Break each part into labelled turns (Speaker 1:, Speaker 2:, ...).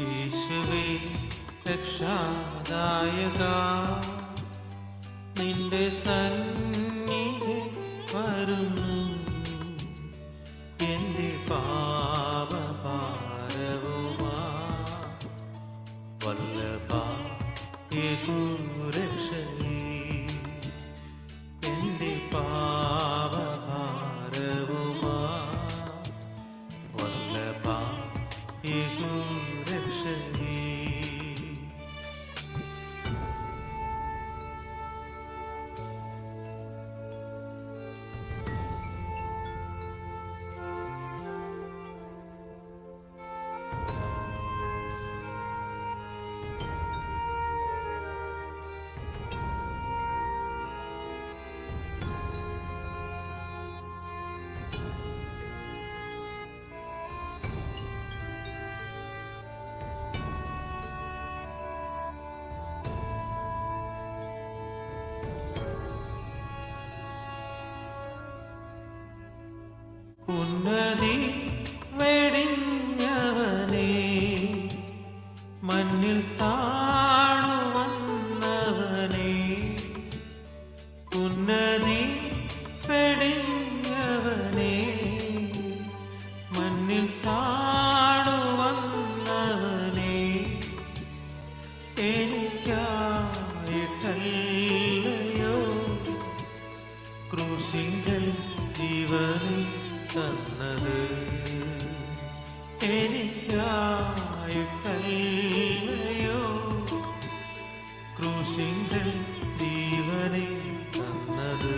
Speaker 1: യേശുവേ രക്ഷാദായക നിന്റെ സന്നിധി വരുന്നു. എന്റെ പാപഭാരവുമാ. വല്ലഭ രക്ഷയേ உன்னத ജീവനെ തന്നത് എനിക്കായിട്ടല്ലയോ? ക്രൂശിങ്കൽ ജീവനെ തന്നത്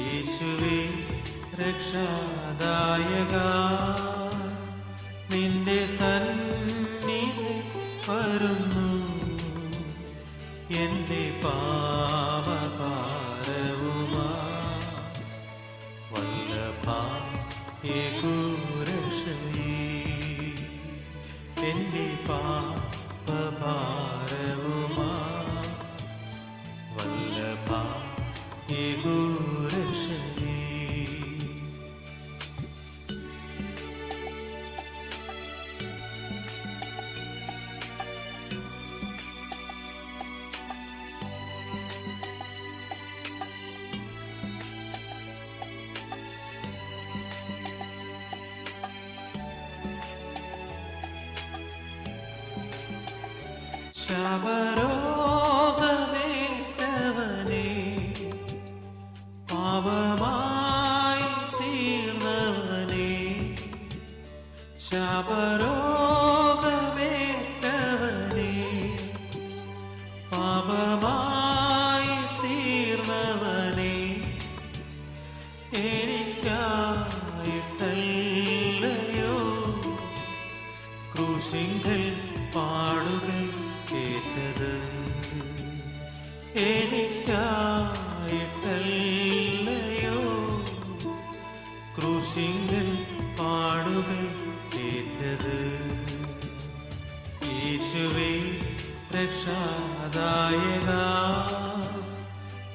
Speaker 1: യേശുവേ രക്ഷാദായക. നിന്റെ സന്നിധി വരുന്നു എന്റെ പാപഭാരവുമാ Shabbat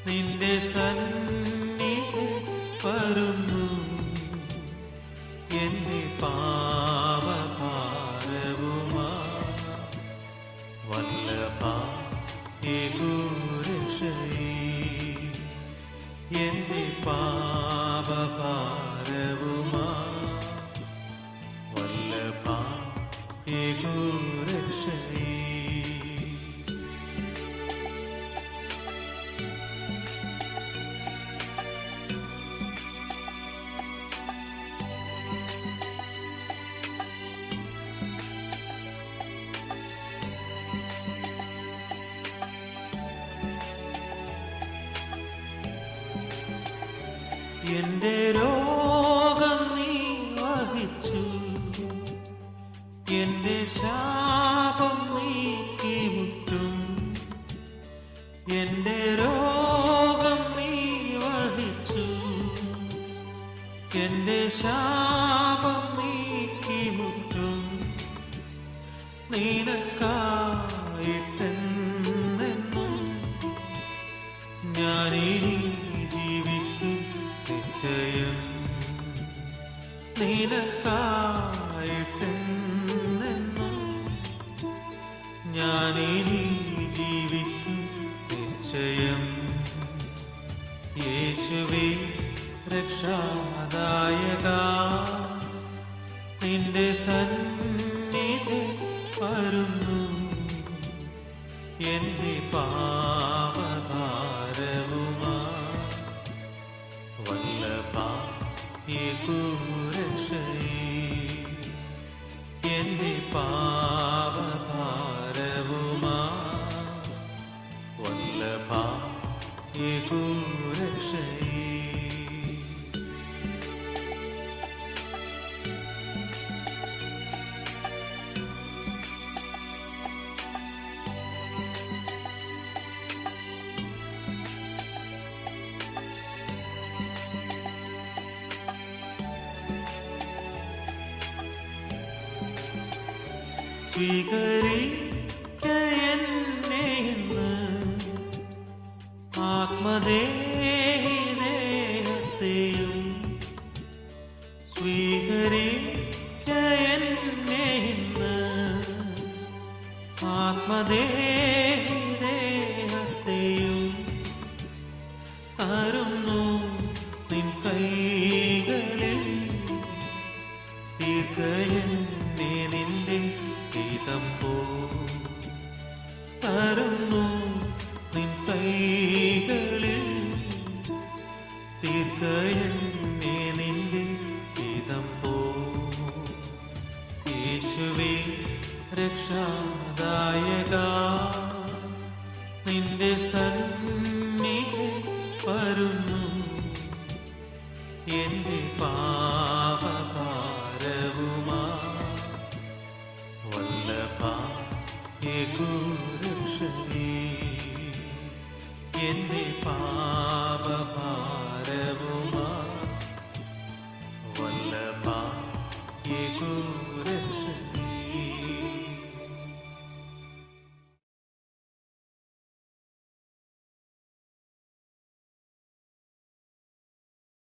Speaker 1: നിന്റെ സന്നിധി വരുന്നു എന്റെ പാവഭാരവുമാ വല്ലഭ എന്റെ പാപഭാരവുമാ എന്റെ രോഗം നീ വഹിച്ചു. എന്റെ ശാപം നീക്കി മുറ്റും. എന്റെ രോഗം നീ വഹിച്ചു. എന്റെ ശാപം നീക്കി നിനക്കായിട്ടെന്നും ഞാനിനി ജീവിക്കും സന്നിധി വരുന്നു എന്റെ പാ യേകൂരക്ഷയേ എന്റെ की गरीब കഴിഞ്ഞേ പോ. രക്ഷാദായക. നിന്റെ സന്നിധി എന്റെ പാ